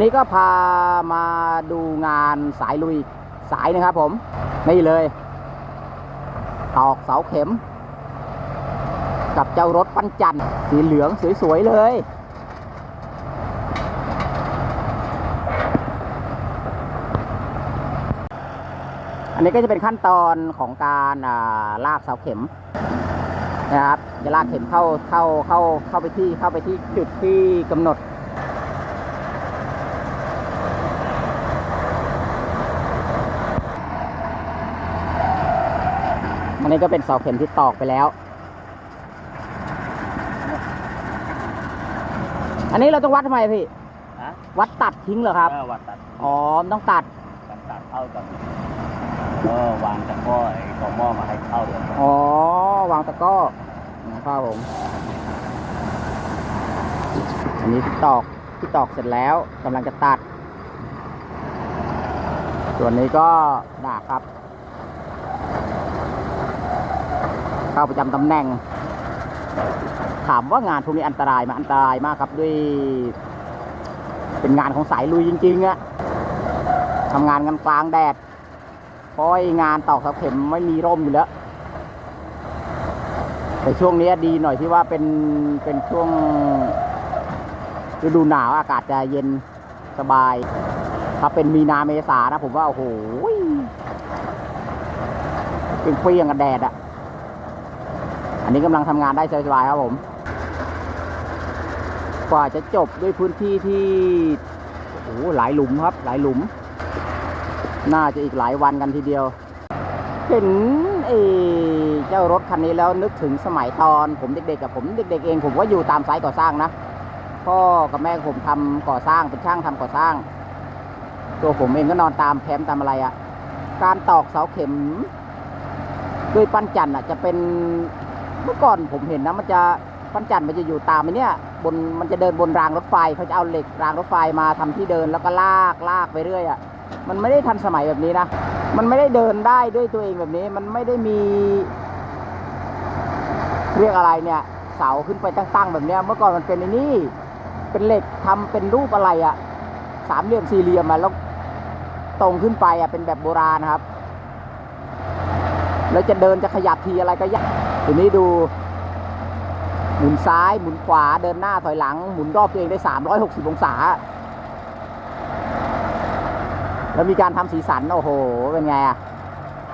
วันนี้ก็พามาดูงานสายลุยสายนะครับผม นี่เลยตอกเสาเข็ม กับเจ้ารถปั้นจันสีเหลืองสวย ๆ เลย อันนี้ก็จะเป็นขั้นตอนของการาลากเสาเข็มนะครับจะลากเข็มเข้าเข้าเข้าเข้าไปที่เข้าไปที่จุดที่กำหนด อั นนี้ก็เป็นเสาเข็มที่ตอกไปแล้ว อันนี้เราต้องวัดทำไมพี่ ฮะวัดตัดทิ้งเหรอครับ เออวัดตัดอ๋อมันต้องตัด ตัดตัดเข้ากันเออวางตะกร้อไอ้กอหม้อมาให้เข้าเลยอ๋อ วางตะกร้อนะครับผม อันนี้ที่ตอกที่ตอกเสร็จแล้วกำลังจะตัด ส่วนนี้ก็ดากครับ เข้าประจำตำแหน่ง ถามว่างานพวกนี้อันตรายไหมอันตรายมากครับด้วย เป็นงานของสายลุยจริงๆอะทำงานกันกลางแดดเพราะไอ้งานตอกเสาเข็มไม่มีร่มอยู่แล้ว แต่ช่วงนี้ดีหน่อยที่ว่าเป็นเป็นช่วงฤดูหนาวอากาศจะเย็นสบาย ถ้าเป็นมีนาเมษานะผมว่า โอ้โหเป็นเปรี้ยงกับแดดอะ นนี้กำลังทำงานได้สบายๆครับผม กว่าจะจบด้วยพื้นที่ที่โอ้โหหลายหลุมครับ หลายหลุม น่าจะอีกหลายวันกันทีเดียว เห็นไอ้เจ้ารถคันนี้แล้วนึกถึงสมัยตอนผมเด็กๆกับผมเด็ก ๆ เองผมก็อยู่ตามไซต์ก่อสร้างนะพ่อกับแม่ผมทำก่อสร้างเป็นช่างทำก่อสร้าง ตัวผมเองก็นอนตามแคมป์ตามอะไรอะการตอกเสาเข็ม ด้วยปั้นจันทร์อะจะเป็น เมื่อก่อนผมเห็นนะมันจะปั้นจันทร์มันจะอยู่ตามไอ้เนี่ยบนมันจะเดินบนรางรถไฟเขาจะเอาเหล็กรางรถไฟมาทำที่เดินแล้วก็ลากลากไปเรื่อยอะมันไม่ได้ทันสมัยแบบนี้นะมันไม่ได้เดินได้ด้วยตัวเองแบบนี้ มันไม่ได้มี เรียกอะไรเนี่ย เสาขึ้นไปตั้งๆแบบเนี้ย เมื่อก่อนมันเป็นไอ้นี่เป็นเหล็กทำเป็นรูปอะไรอะสามเหลี่ยมสี่เหลี่ยมอะแล้วตรงขึ้นไปอะเป็นแบบโบราณครับ แล้วจะเดินจะขยับทีอะไรก็ยาก ทีนี้ดูหมุนซ้ายหมุนขวาเดินหน้าถอยหลัง หมุนรอบตัวเองได้ 360 องศา แล้วมีการทำสีสัน โอ้โห เป็นไงอะ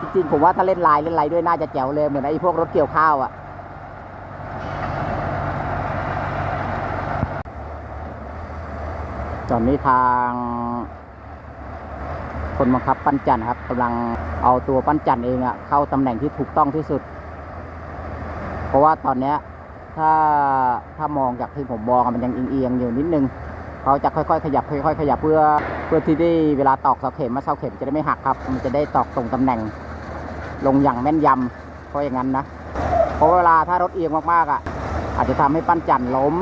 จริงๆ ผมว่าถ้าเล่นลายเล่นลายด้วยน่าจะแจ๋วเลย เหมือนไอ้พวกรถเกี่ยวข้าวอะตอนนี้ทางคนบังคับปั้นจันทร์ครับกำลังเอาตัวปั้นจันทร์เองอะเข้าตำแหน่งที่ถูกต้องที่สุด ราะว่าตอนเนี้ยถ้าถ้ามองจากที่ผมมองมันยังเอียงๆอยู่นิดนึงเขาจะค่อยๆ ขยับค่อยๆขยับเพื่อเพื่อที่ได้เวลาตอกเสาเข็มมาเสาเข็มจะได้ไม่หักครับ มันจะได้ตอกตรงตำแหน่ง ลงอย่างแม่นยำเพราะอย่างนั้นนะเพราะเวลาถ้ารถเอียงมากๆอะ อาจจะทำให้ปั้นจันทร์ล้ม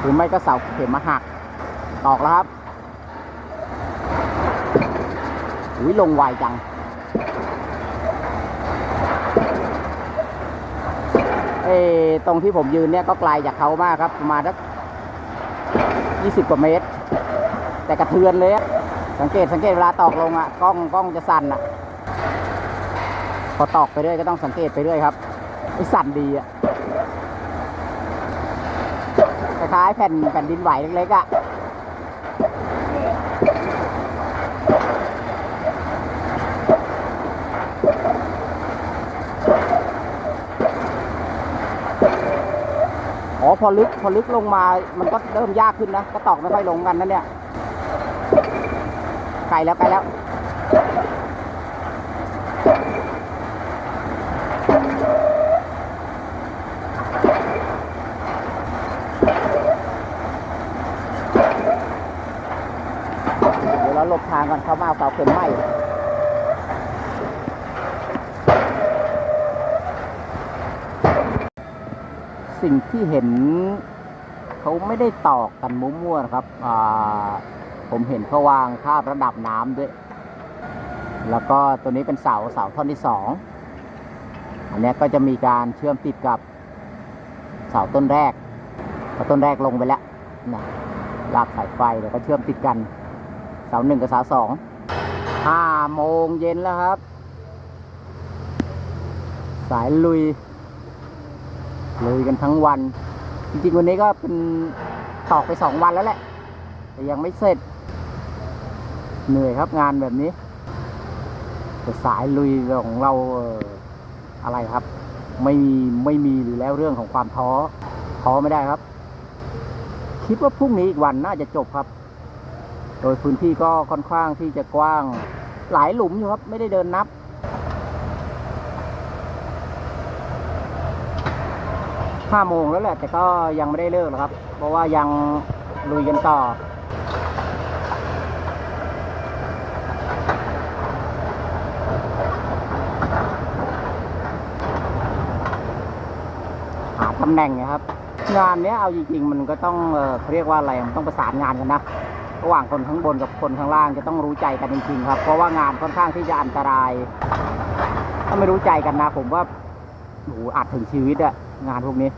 หรือไม่ก็เสาเข็มมาหักตอกแล้วครับอุ้ยลงไวจัง เอตรงที่ผมยืนเนี่ยก็ไกลจากเขามากครับ ประมาณสักยี่สิบกว่าเมตร แต่กระเทือนเลยอะสังเกตสังเกตเวลาตอกลงอะกล้องกล้องจะสั่นอะพอตอกไปเรื่อยก็ต้องสังเกตไปเรื่อยครับสั่นดีอะคล้ายแผ่นแผ่นดินไหวเล็กๆอะ อ๋อพอลึกพอลึกลงมา มันก็เริ่มยากขึ้นนะก็ตอกไม่ค่อยลงกันนะเนี่ยไกลแล้วไกลแล้วเดี๋ยวเราหลบทางก่อนเข้ามาเอาเสาเข็มไหม สิ่งที่เห็นเขาไม่ได้ตอกกันมั่วๆนะครับผมเห็นเขาวางคาบระดับน้ำด้วย แล้วก็ตัวนี้เป็นเสาเสาท่อนที่สองอันนี้ก็จะมีการเชื่อมติดกับเสาต้นแรกเพราต้นแรกลงไปแล้วนะลากสายไฟแล้วก็เชื่อมติดกัน เสาหนึ่งกับเสาสองห้าโมงเย็นแล้วครับ สายลุย เลยกันทั้งวัน จริงๆวันนี้ก็เป็นตอกไปสองวันแล้วแหละ แต่ยังไม่เสร็จ เหนื่อยครับงานแบบนี้แต่สายลุยของเราอะไรครับ ไม่มีไม่มีหรือแล้วเรื่องของความท้อท้อไม่ได้ครับ คิดว่าพรุ่งนี้อีกวันน่าจะจบครับ โดยพื้นที่ก็ค่อนข้างที่จะกว้าง หลายหลุมอยู่ครับ ไม่ได้เดินนับ ห้าโมงแล้วแหละ แต่ก็ยังไม่ได้เลิกหรอกครับ เพราะว่ายังลุยกันต่อ หาตำแหน่งนะครับ งานเนี้ยเอาจริงๆ มันก็ต้องเอเขาเรียกว่าอะไรมันต้องประสานงานกันนะระหว่างคนข้างบนกับคนข้างล่างจะต้องรู้ใจกันจริงๆครับ เพราะว่างานค่อนข้างที่จะอันตราย ถ้าไม่รู้ใจกันนะ ผมว่าโอ้โหอาจถึงชีวิตอะ งานพวกนี้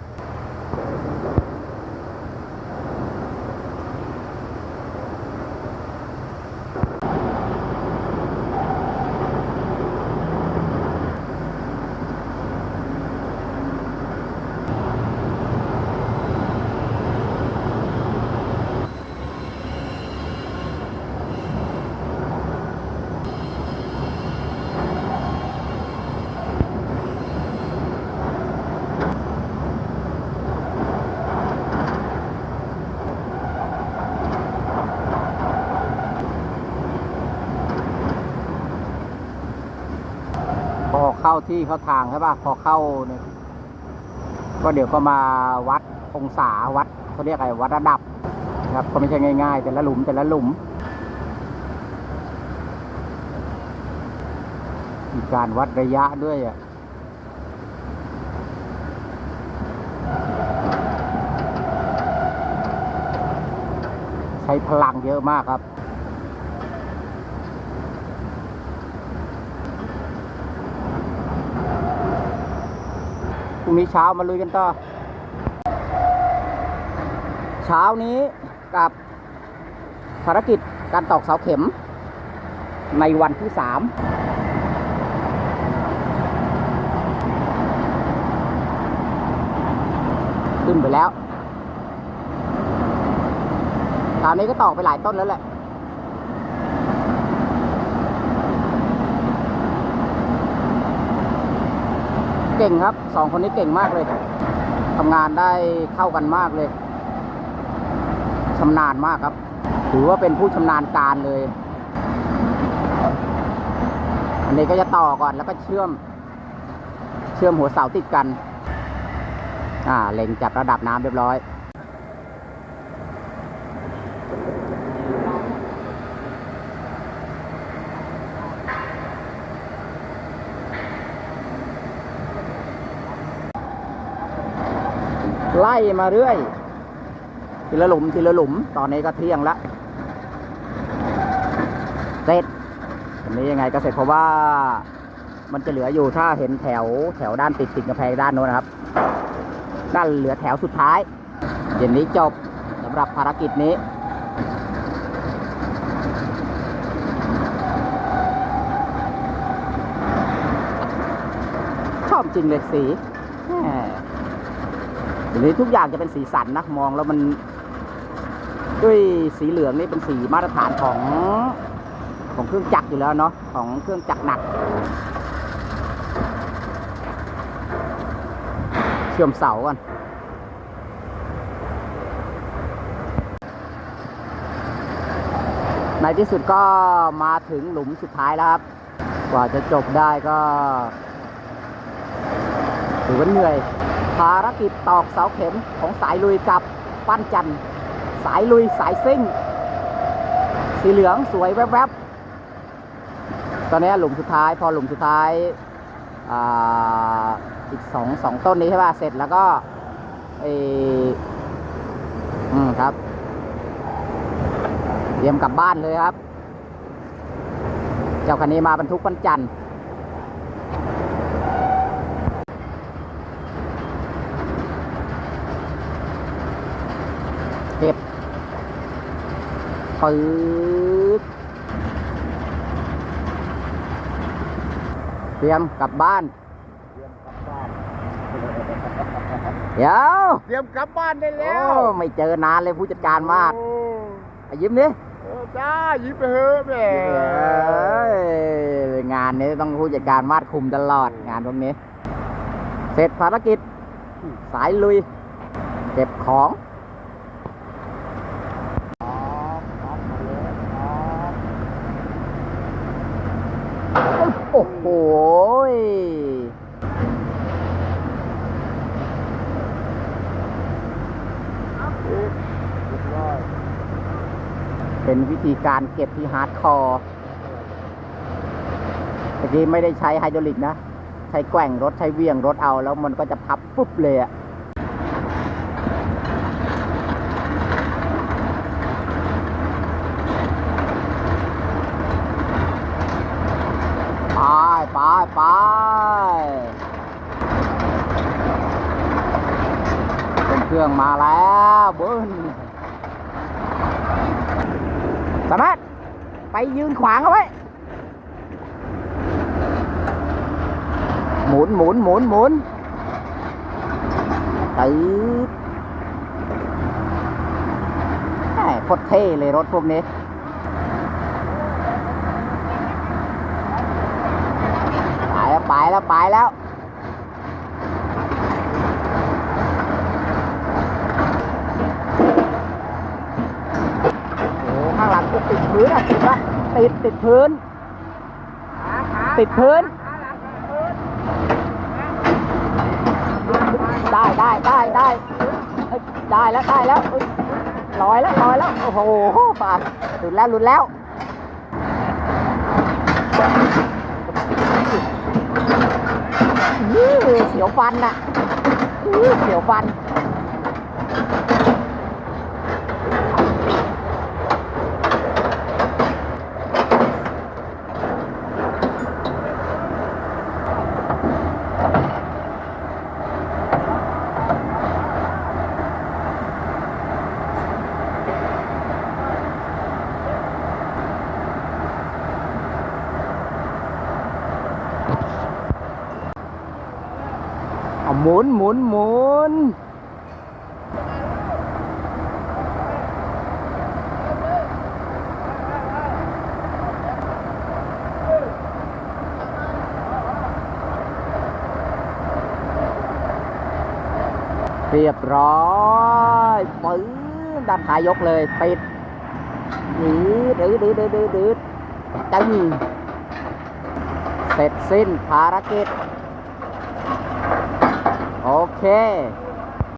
อเข้าที่เข้าทางใช่ป่ะพอเข้าเนี่ยก็เดี๋ยวก็มาวัดองศาวัดเขาเรียกอะไรวัดระดับนะครับก็ไม่ใช่ง่ายๆ แต่ละหลุมแต่ละหลุม มีการวัดระยะด้วยอะใช้พลังเยอะมากครับ รุ่งนี้เช้ามาลุยกันต่อ เช้านี้กับภารกิจการตอกเสาเข็ม ในวันที่สามขึ้นไปแล้วคราวนี้ก็ตอกไปหลายต้นแล้วแหละ เก่งครับสองคนนี้เก่งมากเลยทำงานได้เข้ากันมากเลยชำนาญมากครับ ถือว่าเป็นผู้ชำนาญการเลย อันนี้ก็จะต่อก่อนแล้วก็เชื่อม เชื่อมหัวเสาติดกัน อ่าเล็งจับระดับน้ำเรียบร้อย ล่มาเรื่อย ทีละหลุมทีละหลุม ตอนนี้ก็เที่ยงละ เสร็จวันนี้ยังไงก็เสร็จเพราะว่ามันจะเหลืออยู่ถ้าเห็นแถวแถวด้านติดติดกระแพงด้านโน้นนะครับ ด้านเหลือแถวสุดท้ายเย็นนี้จบสำหรับภารกิจนี้ชอบจริงเลยสี เดี๋ยวนี้ทุกอย่างจะเป็นสีสันนะมองแล้วมันด้วยสีเหลืองนี่เป็นสีมาตรฐานของของเครื่องจักรอยู่แล้วเนาะของเครื่องจักรหนัก เชื่อมเสาก่อนในที่สุดก็มาถึงหลุมสุดท้ายแล้วครับ กว่าจะจบได้ก็ถือว่าเหนื่อย ภารกิจตอกเสาเข็มของสายลุยกับปั้นจันทร์สายลุยสายซิ่ง สีเหลืองสวยแวบๆ ตอนนี้หลุมสุดท้าย พอหลุมสุดท้ายอีกสองสองต้นนี้ใช่ป่ะ เสร็จแล้วก็เอออืมครับเตรียมกลับบ้านเลยครับ เจ้าคันนี้มาบรรทุกปั้นจันทร์ เก็บปื๊ดเตรียมกลับบ้าน เดี๋ยวเตรียมกลับบ้านได้แล้โอ้วไม่เจอนานเลยผู้จัดการมาดโอ้อะยิ้มดิเออจ้ายิ้มไปเถอะแหม่เอ้ยงานนี้ต้องผู้จัดการมาดคุมตลอดงานพวกนี้ เสร็จภารกิจ สายลุย เก็บของ โอ้โหย เป็นวิธีการเก็บที่ฮาร์ดคอร์ตะกี้ไม่ได้ใช้ไฮดรอลิกนะ ใช้แกว่งรถใช้เวียงรถเอาแล้วมันก็จะพับปุ๊บเลยอะไปไปไปเป็นเครื่องมาแล้วบิ้ล สามารถไปยืนขวางเอาไว้ หมุนหมุนหมุนหมุนตืดแหม่โคตรเท่เลยรถพวกนี้ไปแล้วไปแล้วไปแล้ว โอ้โหข้างหลังกู ติดพื้นอะติดปะติดติดพื้น ติดพื้น ได้ได้ได้ได้ได้แล้วได้แล้วเอ้ยลอยแล้วลอยแล้วโอ้โหปาดหลุดแล้วหลุดแล้วเสียวฟันน่ะเสียวฟัน เอาหมุนหมุนหมุนเรียบร้อยปื้นด้านท้ายยกเลยปิดดืดดืดดืดดืดดืดดืดตึงเสร็จสิ้นภารกิจ โอเค